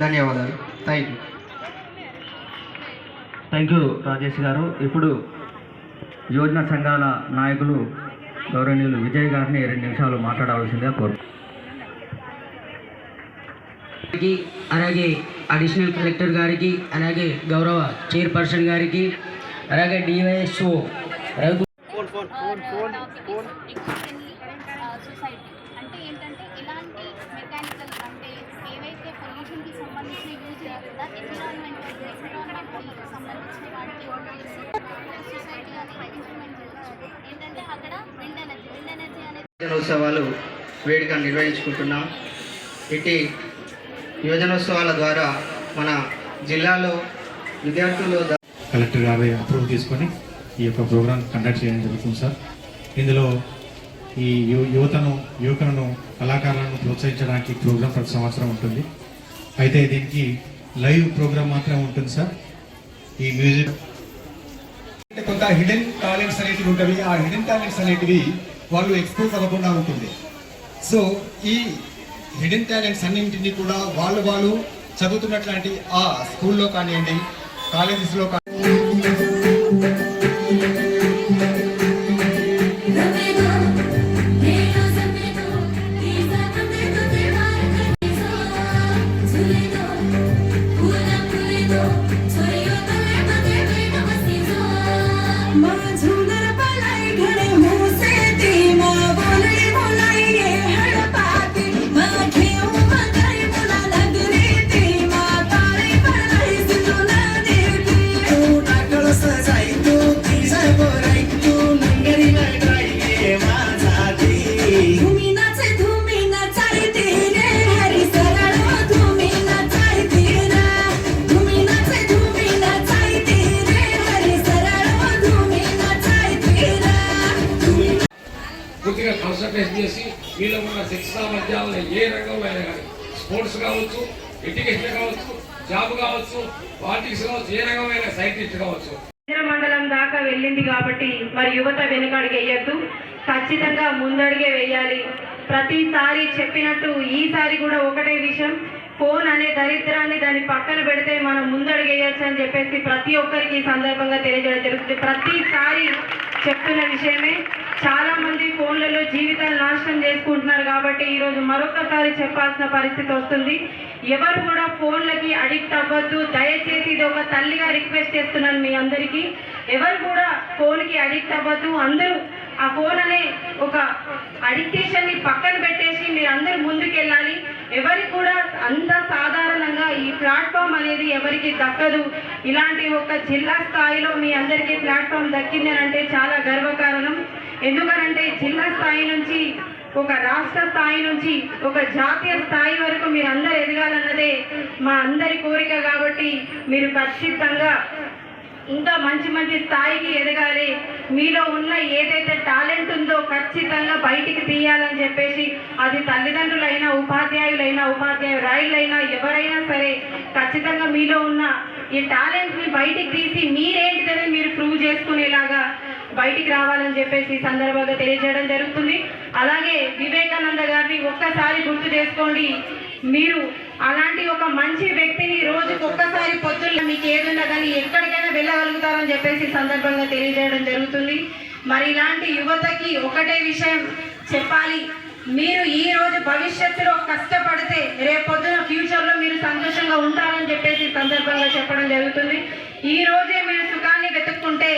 ధన్యవాదాలు. Thank you thank you Rajesh garu. ఇప్పుడు యోజన సంఘాల నాయకులు గౌరవనీయులు విజయ్ గారిని రెండు నిమిషాలు మాట్లాడవలసిందిగా కోరు అలాగే అడిషనల్ కలెక్టర్ గారికి అలాగే గౌరవ చైర్పర్సన్ గారికి అలాగే డివైఎస్ఓ రఘు సొసైటీ అంటే ఏంటంటే ఇలాంటి మెకానికల్ అంటే పొల్యూషన్కి సంబంధించిన యూజ్ లేకుండా ఎన్విరాన్మెంట్ ఎన్విరాన్మెంట్కి సంబంధించిన వాటికి సొసైటీ అనేది ఇంప్లిమెంట్ చేయవచ్చు ఏంటంటే అక్కడ విండ్ ఎనర్జీ విండ్ ఎనర్జీ అనేది యోజనోత్సవాలు వేడుక నిర్వహించుకుంటున్నాం. ఇటు యోజనోత్సవాల ద్వారా మన జిల్లాలో విద్యార్థులు కలెక్టర్ గారి అప్రూవ్ తీసుకొని ఈ యొక్క ప్రోగ్రామ్ కండక్ట్ చేయడం జరుగుతుంది సార్. ఇందులో ఈ యువతను యువకులను కళాకారులను ప్రోత్సహించడానికి ప్రోగ్రాం ప్రతి సంవత్సరం ఉంటుంది. అయితే దీనికి లైవ్ ప్రోగ్రామ్ మాత్రమే ఉంటుంది సార్. ఈ మ్యూజిక్ అంటే కొంత హిడెన్ టాలెంట్స్ అనేటివి ఉంటాయి ఆ హిడెన్ టాలెంట్స్ అనేటివి వాళ్ళు ఎక్స్పోజ్ అవ్వకుండా ఉంటుంది. సో ఈ హిడెన్ టాలెంట్స్ అన్నింటినీ కూడా వాళ్ళు వాళ్ళు చదువుతున్నట్లాంటి ఆ స్కూల్లో కానివ్వండి కాలేజెస్లో కానీ పూర్తిగా చేసి వీళ్ళ ఉన్న శిక్ష సామర్థ్యాలను ఏ రంగంలో అయినా కానీ స్పోర్ట్స్ కావచ్చు ఎడ్యుకేషన్ కావచ్చు జాబ్ కావచ్చు పాలిటిక్స్ కావచ్చు ఏ రంగమైనా సైంటిస్ట్ కావచ్చు. మండలం దాకా వెళ్ళింది కాబట్టి మరి యువత వెనుకడికి వేయద్దు. ఖచ్చితంగా ముందడిగే వేయాలి. ప్రతిసారి చెప్పినట్టు ఈసారి కూడా ఒకటే విషయం. ఫోన్ అనే దరిద్రాన్ని దాన్ని పక్కన పెడితే మనం ముందడిగేయచ్చు అని చెప్పేసి ప్రతి ఒక్కరికి ఈ సందర్భంగా తెలియజేయడం జరుగుతుంది. ప్రతిసారి చెప్తున్న విషయమే. చాలా మంది ఫోన్లలో జీవితాలు నాశనం చేసుకుంటున్నారు కాబట్టి ఈరోజు మరొకసారి చెప్పాల్సిన పరిస్థితి వస్తుంది. ఎవరు కూడా ఫోన్లకి అడిక్ట్ అవ్వద్దు. దయచేసి ఇది ఒక తల్లిగా రిక్వెస్ట్ చేస్తున్నాను మీ అందరికీ. ఎవరు కూడా ఫోన్కి అడిక్ట్ అవ్వద్దు. అందరూ ఆ ఫోన్ అనే ఒక అడిక్టేషన్ని పక్కన పెట్టేసి మీరు అందరూ ముందుకెళ్ళాలి. ఎవరికి కూడా అంత సాధారణంగా ఈ ప్లాట్ఫామ్ అనేది ఎవరికి దక్కదు. ఇలాంటి ఒక జిల్లా స్థాయిలో మీ అందరికీ ప్లాట్ఫామ్ దక్కిందని అంటే చాలా గర్వకారణం. ఎందుకనంటే జిల్లా స్థాయి నుంచి ఒక రాష్ట్ర స్థాయి నుంచి ఒక జాతీయ స్థాయి వరకు మీరు అందరు ఎదగాలన్నదే మా అందరి కోరిక కాబట్టి మీరు ఖచ్చితంగా ఇంకా మంచి మంచి స్థాయికి ఎదగాలి. మీలో ఉన్న ఏదైతే టాలెంట్ ఉందో ఖచ్చితంగా బయటికి తీయాలని చెప్పేసి అది తల్లిదండ్రులైనా ఉపాధ్యాయులైనా ఉపాధ్యాయురాయులైనా ఎవరైనా సరే ఖచ్చితంగా మీలో ఉన్న ఈ టాలెంట్ని బయటికి తీసి మీరేంటిదని మీరు ప్రూవ్ చేసుకునేలాగా బయటికి రావాలని చెప్పేసి సందర్భంగా తెలియజేయడం జరుగుతుంది. అలాగే వివేకానంద గారిని ఒక్కసారి గుర్తు చేసుకోండి. మీరు అలాంటి ఒక మంచి వ్యక్తిని రోజుకి ఒక్కసారి పొద్దున్న మీకు ఏదున్నా కానీ ఎక్కడికైనా వెళ్ళగలుగుతారని చెప్పేసి సందర్భంగా తెలియజేయడం జరుగుతుంది. మరి ఇలాంటి యువతకి ఒకటే విషయం చెప్పాలి. మీరు ఈ రోజు భవిష్యత్తులో కష్టపడితే రేపు పొద్దున ఫ్యూచర్లో మీరు సంతోషంగా ఉంటారని చెప్పేసి సందర్భంగా చెప్పడం జరుగుతుంది. ఈ రోజే మీరు సుఖాన్ని వెతుక్కుంటే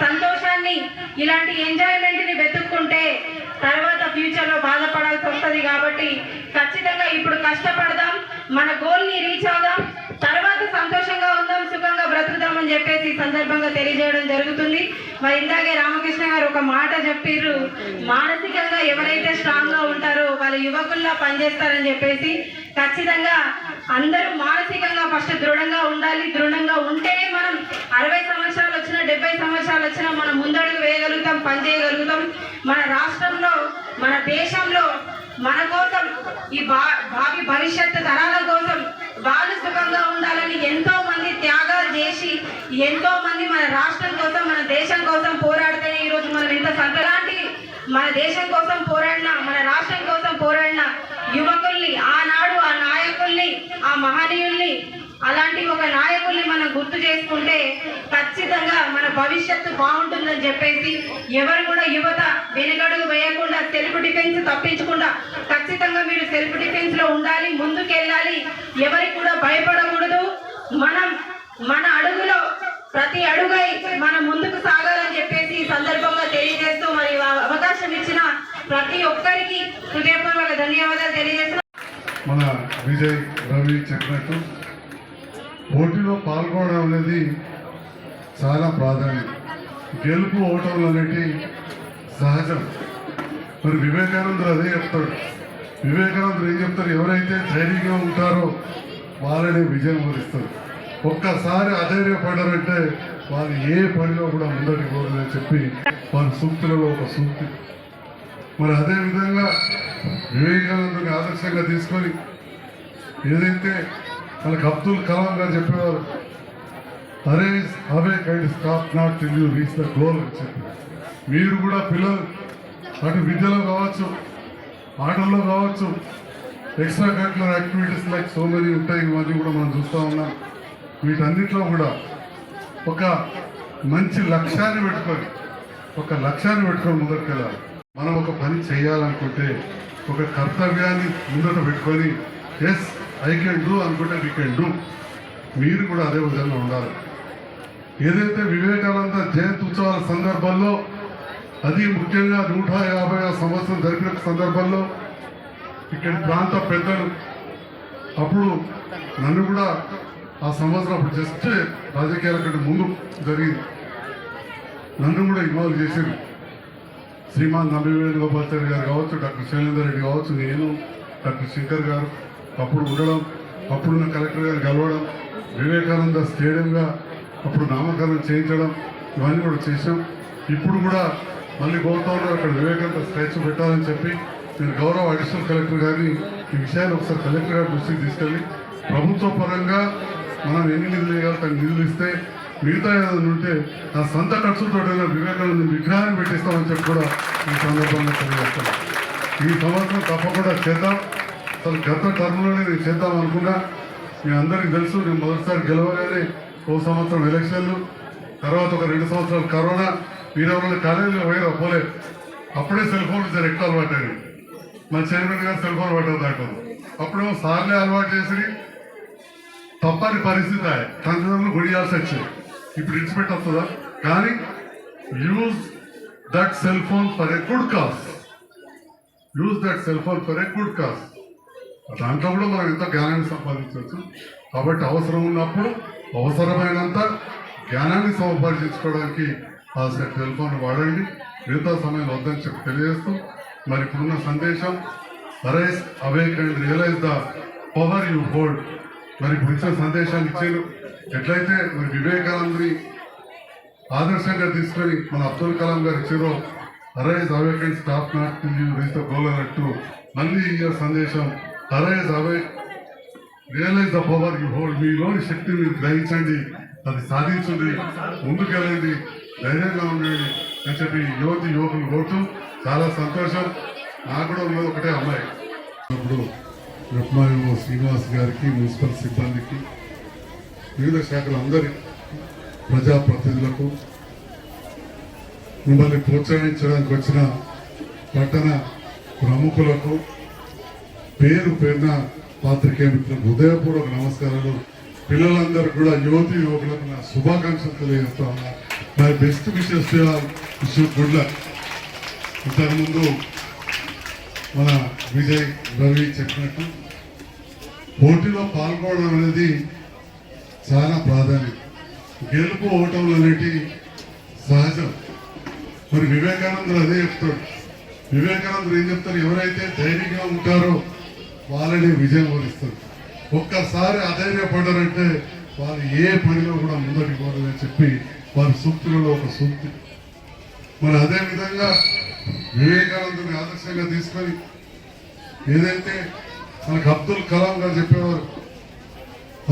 సంతోషాన్ని ఇలాంటి ఎంజాయ్మెంట్ని వెతుక్కుంటే తర్వాత ఫ్యూచర్లో బాధపడాల్సి వస్తుంది కాబట్టి ఖచ్చితంగా ఇప్పుడు కష్టపడదాం మన గోల్ని రీచ్ అవుదాం తర్వాత సంతోషంగా ఉందాం సుఖంగా బ్రతుకుదామని చెప్పేసి సందర్భంగా తెలియజేయడం జరుగుతుంది. మరి ఇందాకే రామకృష్ణ గారు ఒక మాట చెప్పిర్రు మానసికంగా ఎవరైతే స్ట్రాంగ్గా ఉంటారో వాళ్ళ యువకుల్లా పనిచేస్తారని చెప్పేసి ఖచ్చితంగా అందరూ మానసికంగా ఫస్ట్ దృఢంగా ఉండాలి. దృఢంగా ఉంటేనే మనం అరవై సంవత్సరాలు వచ్చినా డెబ్బై సంవత్సరాలు వచ్చినా మనం ముందడుగు వేయగలుగుతాం పని చేయగలుగుతాం. మన రాష్ట్రంలో మన దేశంలో మన కోసం ఈ భా భావి భవిష్యత్తు తరాల కోసం వాళ్ళు సుఖంగా ఉండాలని ఎంతో మంది త్యాగాలు చేసి ఎంతో మంది మన రాష్ట్రం కోసం మన దేశం కోసం పోరాడితేనే ఈరోజు మనం ఎంత సంతలాంటి మన దేశం కోసం పోరాడిన మన రాష్ట్రం కోసం పోరాడిన యువకుల్ని ఆనాడు ఆ నాయకుల్ని ఆ మహనీయుల్ని అలాంటి ఒక నాయకుల్ని మనం గుర్తు చేసుకుంటే ఖచ్చితంగా మన భవిష్యత్తు బాగుంటుందని చెప్పేసి ఎవరు కూడా యువత వెనుకడుగు వేయకుండా సెల్ఫ్ డిఫెన్స్ తప్పించకుండా ఖచ్చితంగా మీరు సెల్ఫ్ డిఫెన్స్లో ఉండాలి ముందుకెళ్ళాలి. ఎవరికి కూడా భయపడకూడదు. మనం మన అడుగులో ప్రతి అడుగై మనం ముందుకు సాగాలని చెప్పేసి ఈ సందర్భంగా తెలియజేస్తూ మరి అవకాశం ఇచ్చిన ప్రతి ఒక్కరికి హృదయపూర్వక ధన్యవాదాలు తెలియజేస్తూ మన విజయ్ రవి చెప్పినట్టు పోటీలో పాల్గొనడం అనేది చాలా ప్రాధాన్యం. గెలుపు ఓటములు అనేటి సహజం. మరి వివేకానందుడు అదే చెప్తాడు. వివేకానందుడు ఏం చెప్తారు ఎవరైతే ధైర్యంగా ఉంటారో వాళ్ళనే విజయం వరిస్తారు ఒక్కసారి అధైర్యపడ్డారంటే వాళ్ళు ఏ పనిలో కూడా ముందటి పోదని చెప్పి వారి సూక్తులలో ఒక సూక్తి. మరి అదే విధంగా వివేకానందుని ఆదర్శంగా తీసుకొని ఏదైతే మనకు అబ్దుల్ కలాం గారు చెప్పేవారు arise awake and stop not till you reach the goal అని చెప్పి. మీరు కూడా పిల్లలు అటు విద్యలో కావచ్చు ఆటల్లో కావచ్చు extra curricular activities like so many ఉంటాయి ఇవన్నీ కూడా మనం చూస్తూ ఉన్నాం. వీటన్నిటిలో కూడా ఒక మంచి లక్ష్యాన్ని పెట్టుకొని ఒక లక్ష్యాన్ని పెట్టుకొని ముందరికి వెళ్ళాలి మనం ఒక పని చేయాలనుకుంటే ఒక కర్తవ్యాన్ని ముందట పెట్టుకొని ఎస్ ఐ కెన్ డూ అనుకుంటే వీ కెన్ డూ మీరు కూడా అదే విధంగా ఉండాలి. ఏదైతే వివేకానంద జయంతి ఉత్సవాల సందర్భంలో అది ముఖ్యంగా నూట యాభై సంవత్సరం జరిపిన సందర్భంలో ఇక్కడ ప్రాంత పెద్దలు అప్పుడు నన్ను కూడా ఆ సంవత్సరం అప్పుడు జస్ట్ రాజకీయాల కంటే ముందు జరిగింది. నన్ను కూడా ఇన్వాల్వ్ చేశారు శ్రీమాన్ నమ్మివేణు వేణుగోపాల్చారి గారు కావచ్చు డాక్టర్ శైలేందర్ రెడ్డి కావచ్చు నేను డాక్టర్ శంకర్ గారు అప్పుడు ఉండడం అప్పుడున్న కలెక్టర్ గారు కలవడం వివేకానంద స్టేడియంగా అప్పుడు నామకరణం చేయించడం ఇవన్నీ కూడా చేశాం. ఇప్పుడు కూడా మళ్ళీ గౌతమ్లో అక్కడ వివేకానంద స్టాచ్యూ పెట్టాలని చెప్పి నేను గౌరవ అడిషనల్ కలెక్టర్ గారిని ఈ విషయాన్ని ఒకసారి కలెక్టర్ గారి దృష్టికి తీసుకెళ్ళి ప్రభుత్వ పరంగా మనం ఎన్ని నిధులు వేయాలి నిధులు ఇస్తే మిగతా ఏదైనా ఉంటే నా సొంత ఖర్చుతో వివేకానంద విగ్రహాన్ని పెట్టిస్తామని చెప్పి కూడా ఈ సందర్భంగా తెలియజేస్తాను. ఈ సంవత్సరం తప్పకుండా చేద్దాం. అసలు గత టర్మ్లోనే నేను చేద్దాం అనుకున్నా. మీ అందరికీ తెలుసు నేను మొదటిసారి గెలవగానే ఓ సంవత్సరం ఎలక్షన్లు తర్వాత ఒక రెండు సంవత్సరాలు కరోనా వీరెవరైనా కాలేజీలో పోయి పోలే. అప్పుడే సెల్ ఫోన్ సార్ ఎక్కువ అలవాటు మా చైర్మన్ గారు సెల్ ఫోన్ పట్టదు దాంట్లో. అప్పుడేమో సార్లే అలవాటు చేసి తప్పని పరిస్థితి ఆయే. తల్లిదండ్రులు గుడియాల్సి ఇప్పుడు ఇడిచిపెట్టి వస్తుందా? కానీ use that cell phone for a good cause use that cell phone for a good cause దాంట్లో కూడా మనం ఎంతో జ్ఞానాన్ని సంపాదించవచ్చు. కాబట్టి అవసరం ఉన్నప్పుడు అవసరమైనంత జ్ఞానాన్ని సంపాదించుకోవడానికి ఆ సెల్ ఫోన్ వాడండి. మిగతా సమయం వద్దని చెప్పి తెలియజేస్తూ మరి ఇప్పుడున్న సందేశం arise awake and realize the power you hold మరి ఇప్పుడు ఇచ్చిన సందేశాన్ని ఇచ్చారు ఎట్లయితే మరి వివేకానందని ఆదర్శంగా తీసుకొని మన అబ్దుల్ కలాం గారు ఇచ్చారో arise awake and stop not reach the goal అన్నట్టు మళ్ళీ ఈ సందేశం arise awake realize the power you hold. మీలోని శక్తిని మీరు గ్రహించండి అది సాధించండి ముందుకెళ్ళండి ధైర్యంగా ఉండండి అని చెప్పి యువతి యువకులు కోరుతూ చాలా సంతోషం. నాకు కూడా ఉన్నది ఒకటే అమ్మాయి. అప్పుడు రుక్మాయో శ్రీనివాస్ గారికి మున్సిపల్ సిబ్బందికి వివిధ శాఖల అందరి ప్రజాప్రతినిధులకు మిమ్మల్ని ప్రోత్సహించడానికి వచ్చిన పట్టణ ప్రముఖులకు పేరు పేరున పాత్రికే మిత్రులకు హృదయపూర్వక నమస్కారాలు. పిల్లలందరూ కూడా యువతి యువకులకు నా శుభాకాంక్షలు తెలియజేస్తా ఉన్నా. My best wishes good luck. ఇంతకుముందు మన విజయ్ రవి చెప్పినట్టు పోటీలో పాల్గొనడం అనేది చాలా ప్రాధాన్యం. గెలుపు ఓటములు అనేటి సహజం. మరి వివేకానందుడు అదే చెప్తాడు. వివేకానందుడు ఏం చెప్తారు ఎవరైతే ధైర్యంగా ఉంటారో వాళ్ళని విజయం వరిస్తారు ఒక్కసారి అధైర్యపడ్డారంటే వారు ఏ పనిలో కూడా ముందరికి పోరని చెప్పి వారి సూక్తులలో ఒక సూక్తి మరి అదే విధంగా వివేకానందుని ఆదర్శంగా తీసుకొని ఏదైతే మనకు అబ్దుల్ కలాం గారు చెప్పేవారు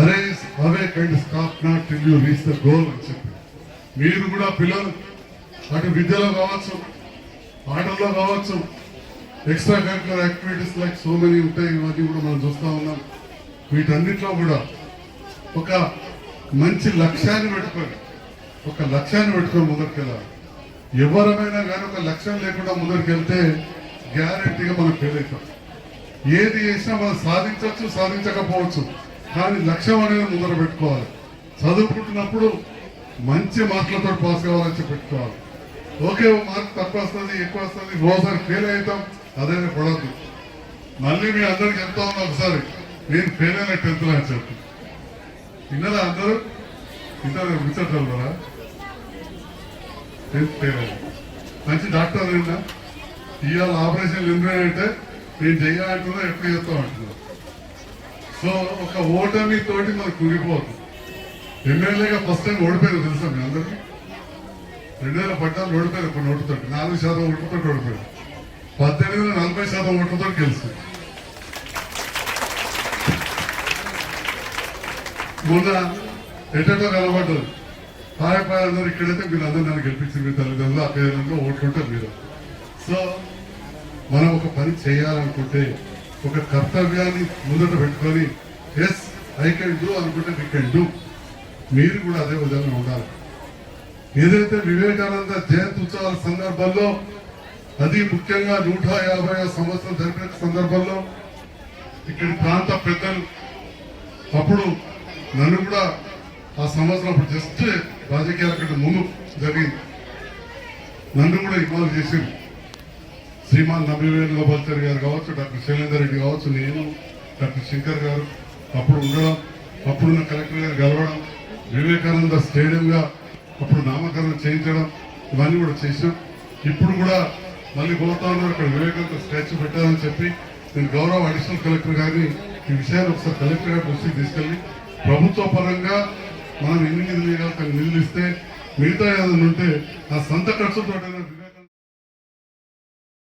arise awake and stop not till you reach the goal అని చెప్పి. మీరు కూడా పిల్లలు అటు విద్యలో కావచ్చు ఆటల్లో కావచ్చు extra curricular activities like so many ఉంటాయి ఇవన్నీ కూడా మనం చూస్తూ ఉన్నాం. వీటన్నిటిలో కూడా ఒక మంచి లక్ష్యాన్ని పెట్టుకొని ఒక లక్ష్యాన్ని పెట్టుకొని ముందరికెళ్ళాలి ఎవరమైనా కానీ ఒక లక్ష్యం లేకుండా ముందరికెళ్తే గ్యారెంటీగా మనం ఫెయిల్ అవుతాం. ఏది చేసినా మనం సాధించవచ్చు సాధించకపోవచ్చు. కానీ లక్ష్యం అనేది ముందర పెట్టుకోవాలి. చదువుకుంటున్నప్పుడు మంచి మార్కులతో పాస్ కావాలని చెప్పి పెట్టుకోవాలి. ఓకే మార్క్ తక్కువ వస్తుంది ఎక్కువ వస్తుంది రోజుసారి ఫెయిల్ అవుతాం అదే పడద్దు. మళ్ళీ మీ అందరికి చెప్తా ఉన్నా ఒకసారి నేను ఫెయిల్ అయిన టెన్త్ అని చెప్పి. విన్నదా అందరూ? ఇంటర్ విచ్చట్రా టెన్త్ ఫెయిల్ అయ్యి మంచి డాక్టర్ నిన్న ఇవాళ ఆపరేషన్ ఎందుకంటే నేను చెయ్యాలంటున్నా ఎప్పుడు చేస్తాం అంటున్నా. సో ఒక ఓటమి తోటి మనకు కురిపోదు ఎమ్మెల్యేగా ఫస్ట్ టైం ఓడిపోయారు తెలుసా మీ అందరికీ? రెండు వేల పద్నాలుగు ఓడిపోయారు కొన్ని ఓటుతో నాలుగు శాతం ఓటుతో ఓడిపోయారు. పద్దెనిమిది నలభై శాతం ఓట్లతో గెలిచింది మొన్న ఎటో కలబడ్డది పాయపాయ అందరూ ఇక్కడైతే మీరు అందరూ నన్ను గెలిపించింది మీ తల్లిదండ్రులు అభ్యర్థులు ఓట్లుంటారు మీరు. సో మనం ఒక పని చేయాలనుకుంటే ఒక కర్తవ్యాన్ని ముందట పెట్టుకొని ఎస్ ఐ కెన్ డూ అనుకుంటే వీ కెన్ డూ మీరు కూడా అదే విధంగా ఉండాలి. ఏదైతే వివేకానంద జయంతి ఉత్సవాల సందర్భంలో అది ముఖ్యంగా నూట యాభై సంవత్సరం జరిపిన సందర్భంలో ఇక్కడ ప్రాంత పెద్దలు అప్పుడు నన్ను కూడా ఆ సంవత్సరం అప్పుడు జస్ట్ రాజకీయాల కంటే ముందు జరిగింది. నన్ను కూడా ఇన్వాల్వ్ చేసింది శ్రీమాన్ నబివేలు గోపాల్చారి గారు కావచ్చు డాక్టర్ శైలేందర్ రెడ్డి కావచ్చు నేను డాక్టర్ శంకర్ గారు అప్పుడు ఉండడం అప్పుడున్న కలెక్టర్ గారు గెలవడం వివేకానంద స్టేడియంగా అప్పుడు నామకరణం చేయించడం ఇవన్నీ కూడా చేసాం ఇప్పుడు కూడా మళ్ళీ పోతా ఉన్నారు అక్కడ వివేకానంద స్టాచ్యూ పెట్టాలని చెప్పి నేను గౌరవ అడిషనల్ కలెక్టర్ గారిని ఈ విషయాన్ని ఒకసారి కలెక్టర్ గారి దృష్టికి తీసుకెళ్ళి ప్రభుత్వ పరంగా మనం ఎన్ని నిధులు నిధులు ఇస్తే మిగతా ఏదైనా ఉంటే ఆ సొంత ఖర్చుతో